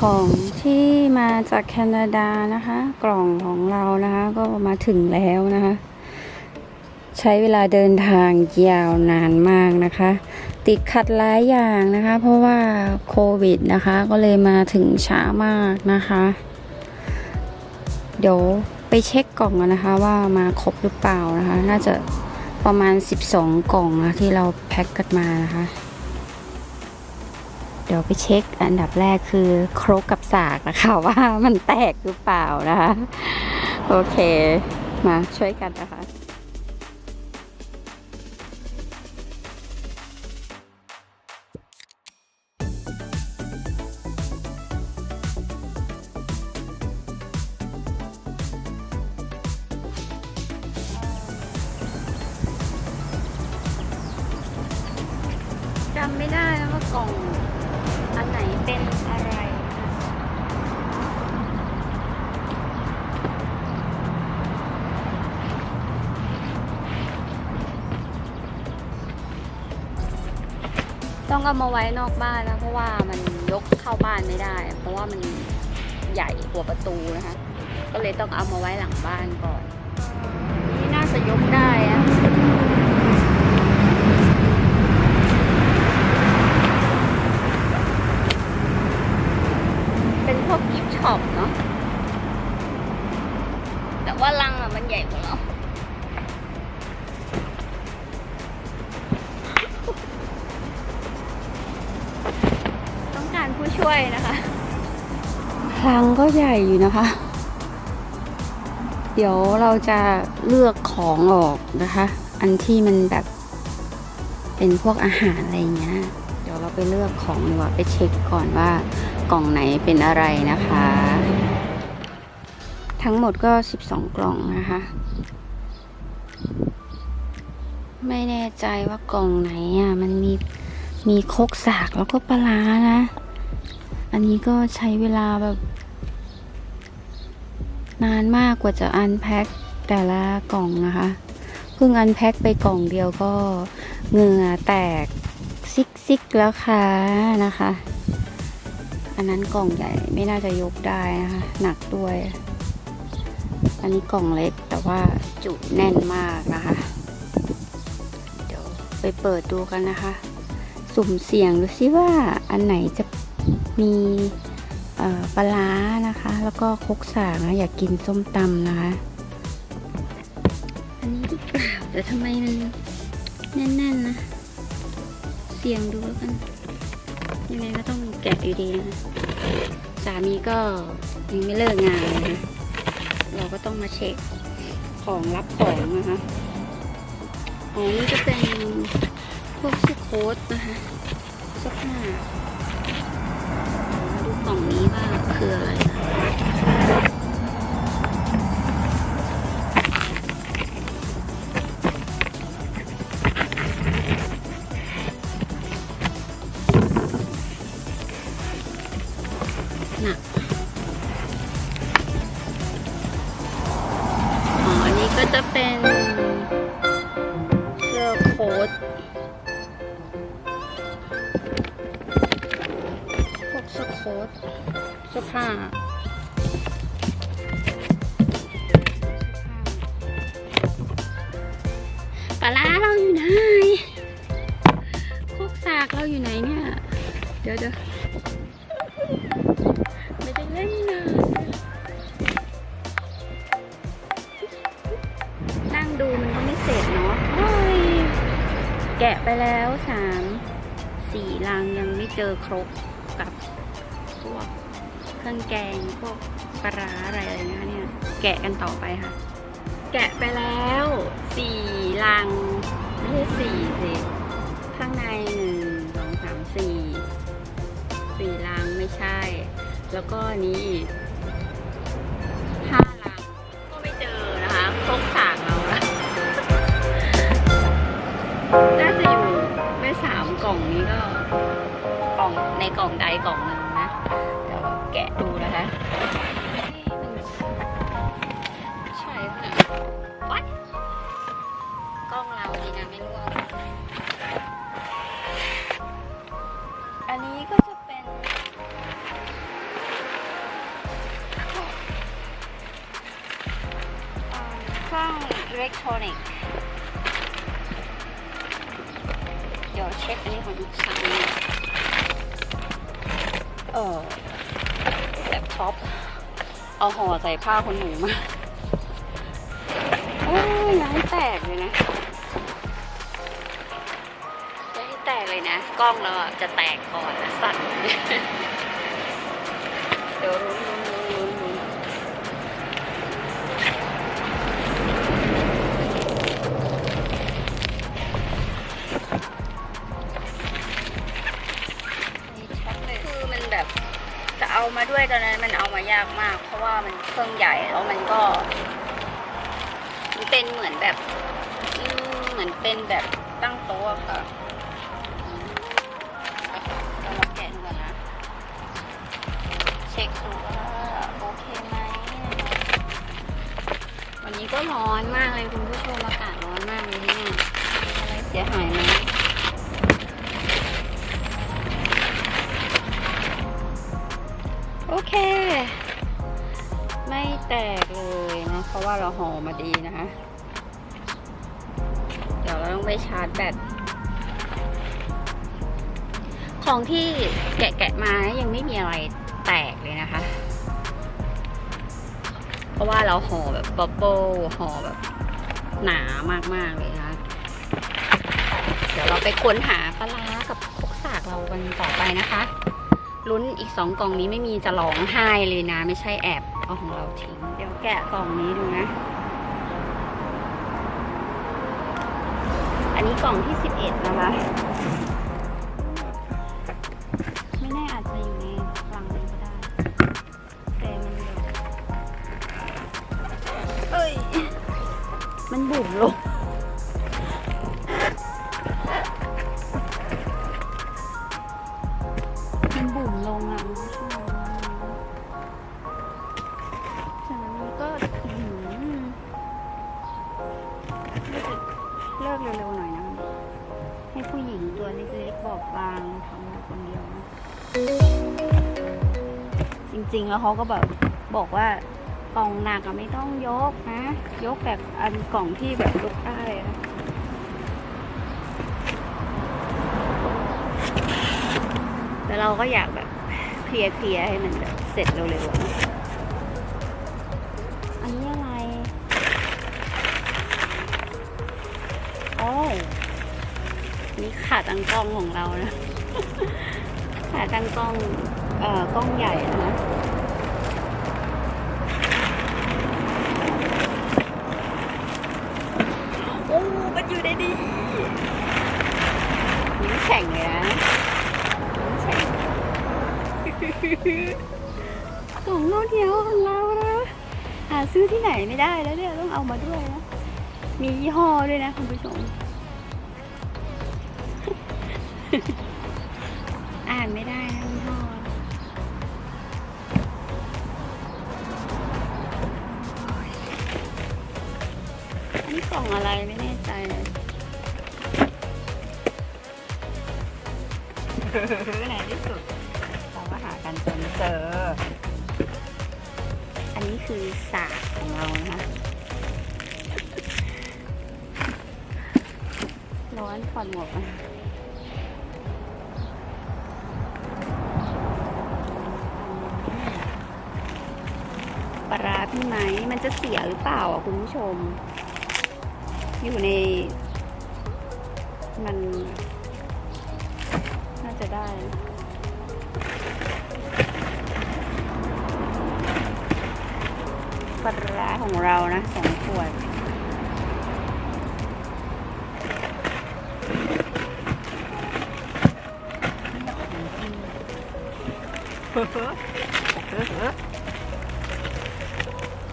ของที่มาจากแคนาดานะคะ กล่องของเรานะคะ ก็มาถึงแล้วนะคะ ใช้เวลาเดินทางยาวนานมากนะคะ ติดขัดหลายอย่างนะคะ เพราะว่าโควิดนะคะ ก็เลยมาถึงช้ามากนะคะ เดี๋ยวไปเช็คกล่องกันนะคะ ว่ามาครบหรือเปล่านะคะ น่าจะประมาณ 12 กล่องนะที่เราแพ็คกันมานะคะ เดี๋ยวไปเช็คอันดับแรกคือครกกับสากนะคะว่ามันแตกหรือเปล่านะคะ โอเค มาช่วยกันนะคะจำไม่ได้แล้วว่ากล่อง เป็นอะไร ต้องเอามาไว้นอกบ้านนะ เพราะว่ามันยกเข้าบ้านไม่ได้ เพราะว่ามันใหญ่กว่าประตูนะคะ ก็เลยต้องเอามาไว้หลังบ้านก่อน นี่น่าจะยกได้อะ ใหญ่กว่าเราต้องการผู้ช่วยนะคะลังก็ใหญ่อยู่นะคะ เดี๋ยวเราจะเลือกของออกนะคะ อันที่มันแบบเป็นพวกอาหารอะไรเงี้ย เดี๋ยวเราไปเลือกของดีกว่าไปเช็คก่อนว่ากล่องไหนเป็นอะไรนะคะ ทั้งหมดก็ 12 กล่องนะคะ ไม่แน่ใจว่ากล่องไหนอะ มันมีมีโคกสากแล้วก็ปลานะ อันนี้ก็ใช้เวลาแบบ นานมากกว่าจะอันแพ็คแต่ละกล่องนะคะ เพิ่งอันแพ็คไปกล่องเดียวก็เหงื่อแตกซิกซิกแล้วค่ะนะคะ อันนั้นกล่องใหญ่ไม่น่าจะยกได้นะคะ หนักด้วย อันนี้กล่องเล็กแต่ว่าจุแน่นมากนะคะ เดี๋ยวไปเปิดดูกันนะคะ สุ่มเสี่ยงดูซิว่าอันไหนจะมีปลาร้านะคะ แล้วก็คกสากนะอยากกินส้มตำนะคะ อันนี้หรือเปล่าแต่ทำไมมันแน่นๆนะเสี่ยงดูแล้วกันยังไงก็ต้องแกะอยู่ดีนะคะสามีก็ยังไม่เลิกงานนะคะ เราก็ต้องมาเช็คของรับของนะคะอ๋อนี่จะเป็นพวกชื่อโค้ดนะคะสักหน้ามาดูกล่องนี้ว่าคืออะไร สื้อโค้ทพวกสโคตเสื้อผ้า ไปแล้วสามสี่ลังยังไม่เจอครบกับพวกเครื่องแกงพวกปลาอะไรอะไรเงี้ยเนี่ยแกะกันต่อไปค่ะ แกะไปแล้วสี่ลังไม่ใช่สี่สิข้างในหนึ่งสองสามสี่สี่ลังไม่ใช่ แล้วก็นนี้อีก ล่องนี้ก็กล่องในกล่องใดกล่องหนึ่งนะเดี๋ยวแกะดูนะคะใช่ค่ะวัดกล้องเราดีนะไม่รู้ว่าอันนี้ก็จะเป็นกล้องอิเล็กทรอนิกส์ ดี๋ยวเช็คอันนี้ของสามเออแล็ปท็อป เอาห่อใส่ผ้าคนหนูมา โอ้ยอย้ายแตกเลยนะอย้ายแตกเลยนะ กล้องเราจะแตกก่อนนะสั่นเดี๋ยวรุ้ เอามาด้วยตอนนั้นมันเอามายากมาก เพราะว่ามันเครื่องใหญ่แล้วมันก็ มันเป็นเหมือนแบบเหมือนเป็นแบบตั้งโต๊ะค่ะอืมเราแกะดูก่อนนะ เช็คดูว่าโอเคไหมวันนี้ก็ร้อนมากเลยคุณผู้ชมอากาศร้อนมากเลยเนี่ยมีอะไรเสียหายไหม เราห่อมาดีนะคะ เดี๋ยวเราต้องไปชาร์จแบต ของที่แกะแกะมายังไม่มีอะไรแตกเลยนะคะ เพราะว่าเราห่อแบบบับเบิลห่อแบบหนามากๆเลยนะคะ เดี๋ยวเราไปค้นหาปลาร้ากับคกสากเรากันต่อไปนะคะลุ้นอีกสองกล่องนี้ไม่มีจะร้องไห้เลยนะ ไม่ใช่แอบเอาของเราทิ้ง แกะกล่องนี้ดูนะ อันนี้กล่องที่สิบเอ็ดนะคะ ไม่แน่อาจจะอยู่ในรังนี้ก็ได้ แต่มันแบบเอ้ย มันบุ๋มลง เล็กๆบบางทำอยู่คนเดียวนะจริงๆแล้วเขาก็แบบบอกว่ากล่องหนักอะไม่ต้องยกนะ ยกแบบอันกล่องที่แบบยกได้นะแต่เราก็อยากแบบเคลียร์เคลียร์ให้มันแบบเสร็จเร็วๆนะ ขาตั้งกล้องของเรานะ ขาตั้งกล้อง เอ่อกล้องใหญ่นะคะโอ้มันอยู่ในนี้นิ้วแข็งเลยนะนิ้วแข็งกล่องโน้ตเดียวของเรานะหาซื้อที่ไหนไม่ได้แล้วเนี่ยต้องเอามาด้วยนะ มียี่ห้อด้วยนะคุณผู้ชม อะไรไม่แน่ใจเลยไหนที่สุดเราก็หากันจนเจอ อันนี้คือสากของเรานะคะร้อนถอดหมวกอะปลาพี่ไหม มันจะเสียหรือเปล่าอะคุณผู้ชม อยู่ใน มัน น่าจะได้ปลาร้าของเรานะสองขวด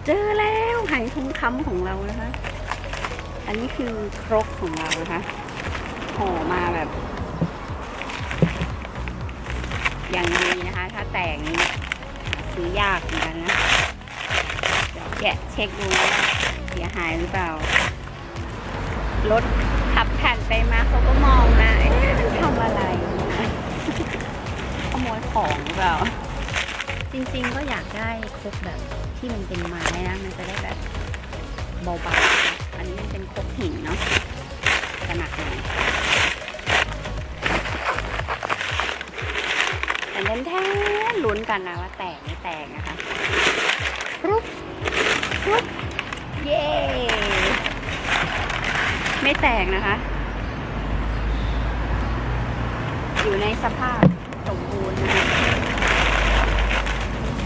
เจอแล้วไหทองคำของเรานะคะ อันนี้คือครกของเรานะคะห่อมาแบบ อย่างนี้นะคะ ถ้าแตกนี้ซื้อยากเหมือนกันนะเดี๋ยวแกะเช็คดูว่าเสียหายหรือเปล่ารถขับผ่านไปมาเขาก็มองนะเอ๊ะมันทำอะไรขโมยของหรือเปล่า จริงๆก็อยากได้ครกแบบที่มันเป็นไม้นะ มันจะได้แบบเบาๆ อันนี้มันเป็นครกหินเนาะจะหนักหน่อยแต่เล่นแท้ลุ้นกันนะว่าแตกไม่แตกนะคะปุ๊บปุ๊บเย้ไม่แตกนะคะ อยู่ในสภาพสมบูรณ์นะคะ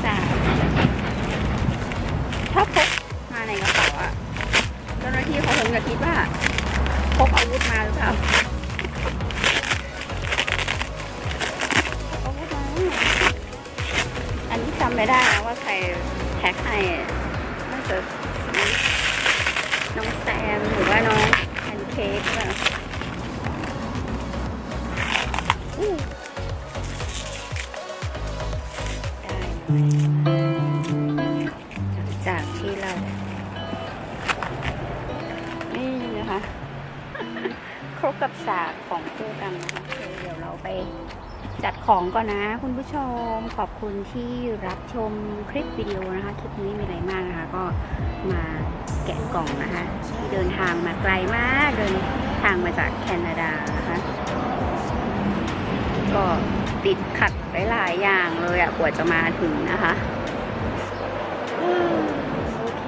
สามถ้าพกมาในกระเป๋าอะเจ้าหน้าที่เขาค งจะคิดว่าพกอาวุธมาหรือเปล่าอาวุธมาอันนี้จำไม่ได้นะว่าใครแท็กให้น่าจะน้องแซมหรือว่าน้องแพนเค้กหรือเปล่าได้ ของก่อนนะ คุณผู้ชมขอบคุณที่รับชมคลิปวิดีโอนะคะคลิปนี้มีอะไรมากนะคะ ก็มาแกะกล่องนะคะที่เดินทางมาไกลมากเดินทางมาจากแคนาดานะคะก็ติดขัดหลายอย่างเลยอะกว่าจะมาถึงนะคะโอเค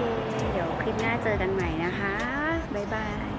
เดี๋ยวคลิปหน้าเจอกันใหม่นะคะ บ๊ายบาย